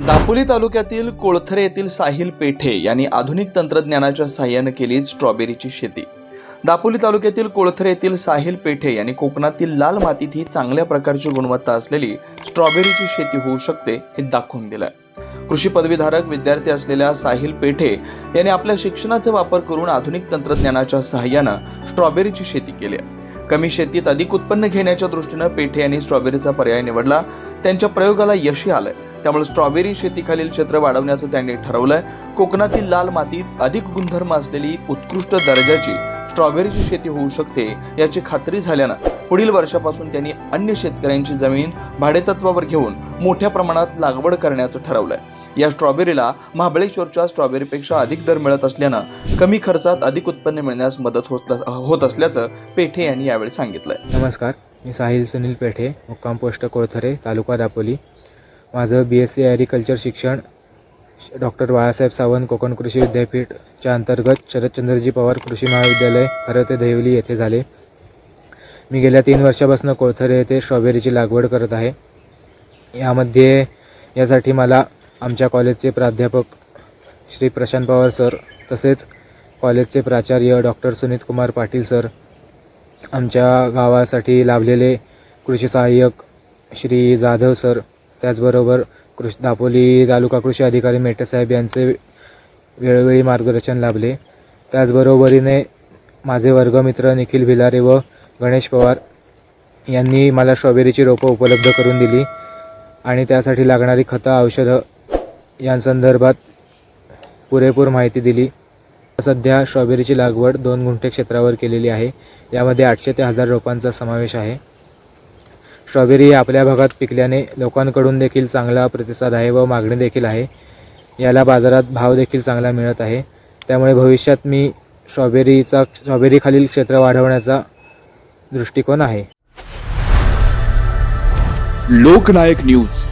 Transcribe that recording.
दापोली तालुक्यातील कोळथरे येथील साहिल पेठे यांनी आधुनिक तंत्रज्ञानाच्या सहाय्याने केली स्ट्रॉबेरीची शेती. दापोली तालुक्यातील कोळथरे येथील साहिल पेठे यांनी कोकणातील लाल मातीत ही चांगल्या प्रकारची गुणवत्ता असलेली स्ट्रॉबेरीची शेती होऊ शकते हे दाखवून दिलं कृषी पदवीधारक विद्यार्थी असलेल्या साहिल पेठे यांनी आपल्या शिक्षणाचा वापर करून आधुनिक तंत्रज्ञानाच्या सहाय्यानं स्ट्रॉबेरीची शेती केली आहे. कमी शेतीत अधिक उत्पन्न घेण्याच्या दृष्टीनं पेठे यांनी स्ट्रॉबेरीचा पर्याय निवडला. त्यांच्या प्रयोगाला यशही आलंय. त्यामुळे स्ट्रॉबेरी शेतीखालील क्षेत्र वाढवण्याचं त्यांनी ठरवलंय. कोकणातील लाल मातीत अधिक गुणधर्म असलेली उत्कृष्ट दर्जाची स्ट्रॉबेरीची शेती होऊ शकते याची खात्री झाल्यानं पुढील वर्षापासून त्यांनी अन्य शेतकऱ्यांची जमीन भाडेतत्वावर घेऊन मोठ्या प्रमाणात लागवड करण्याचं ठरवलंय. या स्ट्रॉबेरीला महाबळेश्वरच्या स्ट्रॉबेरीपेक्षा अधिक दर मिळत असल्यानं कमी खर्चात अधिक उत्पन्न मिळण्यास मदत होत होत असल्याचं पेठे यांनी यावेळी सांगितलंय. नमस्कार मी साहिल सुनील पेठे मुक्काम पोस्ट कोळथरे तालुका दापोली. माझं बी एस सी ॲग्रिकल्चर शिक्षण डॉक्टर बाळासाहेब सावंत कोकण कृषी विद्यापीठच्या अंतर्गत शरदचंद्रजी पवार कृषी महाविद्यालय खरं ते देवली येथे झाले. मी गेल्या तीन वर्षापासून कोळथरे येथे स्ट्रॉबेरीची लागवड करत आहे. यामध्ये यासाठी मला आमच्या कॉलेजचे प्राध्यापक श्री प्रशांत पवार सर तसेच कॉलेजचे प्राचार्य डॉक्टर सुनीत कुमार पाटील सर आमच्या गावासाठी लाभलेले कृषी सहाय्यक श्री जाधव सर त्याचबरोबर कृषी दापोली तालुका कृषी अधिकारी मेटेसाहेब यांचे वेळोवेळी मार्गदर्शन लाभले. त्याचबरोबरीने माझे वर्गमित्र निखिल भिलारे व गणेश पवार यांनी मला स्ट्रॉबेरीची रोपं उपलब्ध करून दिली आणि त्यासाठी लागणारी खतं औषधं यांसंदर्भात पुरेपूर माहिती दिली. सध्या स्ट्रॉबेरीची लागवड दोन गुंठे क्षेत्रावर केलेली आहे. यामध्ये आठशे ते हजार रोपांचा समावेश आहे. स्ट्रॉबेरी आपल्या भागात पिकल्याने लोकांकडून देखील चांगला प्रतिसाद आहे व मागणी देखील आहे. याला बाजारात भाव देखील चांगला मिळत आहे. त्यामुळे भविष्यात मी स्ट्रॉबेरीचा स्ट्रॉबेरीखालील क्षेत्र वाढवण्याचा दृष्टिकोन आहे. लोकनायक न्यूज.